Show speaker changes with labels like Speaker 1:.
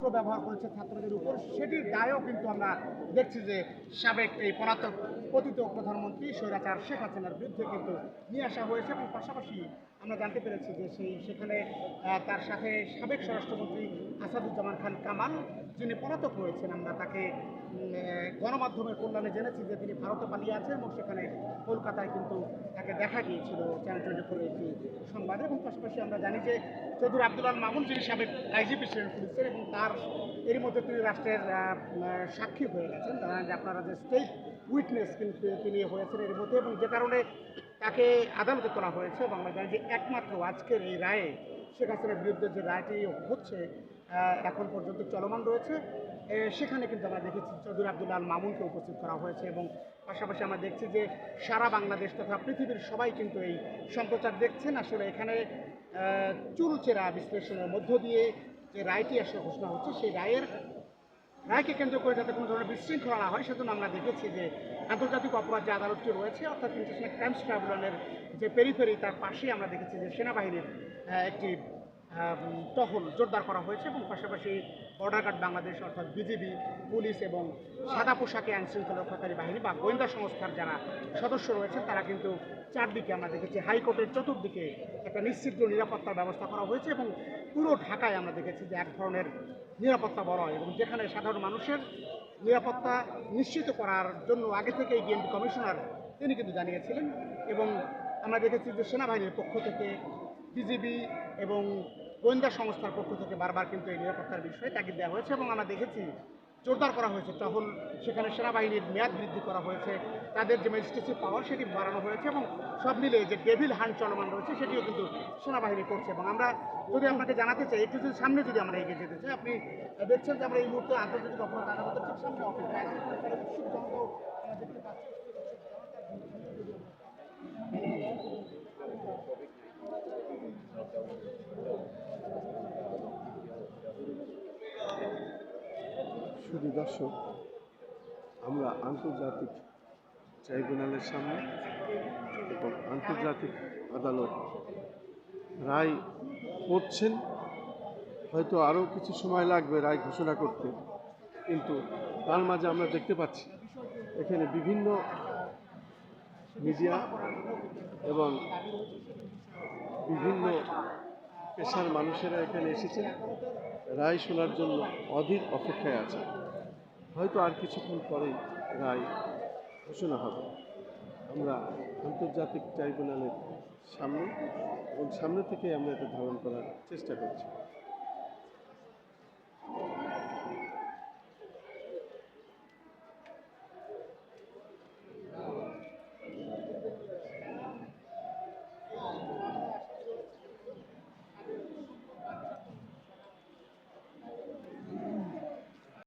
Speaker 1: ব্যবহার করেছে ছাত্রদের উপর, সেটির দায়ও কিন্তু আমরা দেখছি যে সাবেক এই পলাতক পতিত প্রধানমন্ত্রী স্বৈরাচার শেখ হাসিনার বিরুদ্ধে কিন্তু নিয়ে আসা হয়েছে এবং পাশাপাশি আমরা জানতে পেরেছি যে সেই সেখানে তার সাথে সাবেক স্বরাষ্ট্রমন্ত্রী আসাদুজ্জামান খান কামাল, যিনি পলাতক রয়েছেন, আমরা তাকে গণমাধ্যমের কল্যাণে জেনেছি যে তিনি ভারতে পালিয়ে আছেন এবং সেখানে কলকাতায় কিন্তু তাকে দেখা গিয়েছিল চ্যানেল টোয়েন্টি ফোর একটি সংবাদে। এবং পাশাপাশি আমরা জানি যে চৌধুরী আব্দুল আল মামুন, যিনি সাবেক আইজিপি ছিলেন পুলিশের এবং তার এর মধ্যে তিনি রাষ্ট্রের সাক্ষী হয়ে গেছেন। যে আপনারা যে স্টেট উইটনেস কিন্তু তিনি হয়েছেন এর মধ্যে এবং যে কারণে তাকে আদালতে তোলা হয়েছে জানি যে একমাত্র আজকের এই রায়ে শেখ হাসিনার বিরুদ্ধে যে রায়টি হচ্ছে এখন পর্যন্ত চলমান রয়েছে। সেখানে কিন্তু আমরা দেখেছি চৌধুরী আব্দুল আল মামুনকে উপস্থিত করা হয়েছে এবং পাশাপাশি আমরা দেখছি যে সারা বাংলাদেশ তথা পৃথিবীর সবাই কিন্তু এই সম্প্রচার দেখছেন। আসলে এখানে চুলচেরা বিশ্লেষণের মধ্য দিয়ে যে রায়টি আসলে ঘোষণা হচ্ছে, সেই রায়ের, রায়কে কেন্দ্র করে যাতে কোনো ধরনের বিশৃঙ্খলা না হয়, সেজন্য আমরা দেখেছি যে আন্তর্জাতিক অপরাধ যে আদালতটি রয়েছে, অর্থাৎ ইন্টারন্যাশনাল ক্রাইমস ট্রাইব্যুনালের যে পেরিফেরি তার পাশেই আমরা দেখেছি যে সেনাবাহিনীর একটি টহল জোরদার করা হয়েছে এবং পাশাপাশি বর্ডার গার্ড বাংলাদেশ অর্থাৎ বিজিবি পুলিশ এবং সাদা পোশাকে আইন শৃঙ্খলা রক্ষাকারী বাহিনী বা গোয়েন্দা সংস্থার যারা সদস্য রয়েছেন, তারা কিন্তু চারদিকে আমরা দেখেছি হাইকোর্টের চতুর্দিকে একটা নিশ্চিদ্র নিরাপত্তার ব্যবস্থা করা হয়েছে এবং পুরো ঢাকায় আমরা দেখেছি যে এক ধরনের নিরাপত্তা বড় এবং যেখানে সাধারণ মানুষের নিরাপত্তা নিশ্চিত করার জন্য আগে থেকেই ডিএমপি কমিশনার তিনি কিন্তু জানিয়েছিলেন এবং আমরা দেখেছি যে সেনাবাহিনীর পক্ষ থেকে বিজিবি এবং গোয়েন্দা সংস্থার পক্ষ থেকে বারবার কিন্তু এই নিরাপত্তার বিষয়ে তাগিদ দেওয়া হয়েছে এবং আমরা দেখেছি জোরদার করা হয়েছে। টহল, সেখানে সেনাবাহিনীর মেয়াদ বৃদ্ধি করা হয়েছে, তাদের যে ম্যাজিস্ট্রেসি পাওয়ার সেটি বাড়ানো হয়েছে এবং সব মিলে যে ডেভিল হান্ট চলমান রয়েছে সেটিও কিন্তু সেনাবাহিনী করছে এবং আমরা যদি আপনাকে জানাতে চাই, একটু যদি সামনে যদি আমরা এগিয়ে যেতে চাই, আপনি দেখছেন যে আমরা এই মুহূর্তে আন্তর্জাতিক অপরাধ আদালতের ঠিক সামনে অপেক্ষা আছি এখানে উৎসুক জনতাও আমরা দেখতে পাচ্ছি
Speaker 2: শুধু দর্শক, আমরা আন্তর্জাতিক ট্রাইব্যুনালের সামনে এবং আন্তর্জাতিক আদালত রায় করছেন। হয়তো আরও কিছু সময় লাগবে রায় ঘোষণা করতে, কিন্তু তার মাঝে আমরা দেখতে পাচ্ছি, এখানে বিভিন্ন মিডিয়া এবং বিভিন্ন পেশার মানুষেরা এখানে এসেছেন। রায় শোনার জন্য অধীর অপেক্ষায় আছে। হয়তো আর কিছুক্ষণ পরেই রায় ঘোষণা হবে। আমরা আন্তর্জাতিক ট্রাইব্যুনালের সামনে এবং সামনে থেকে আমরা এটা ধারণ করার চেষ্টা করছি।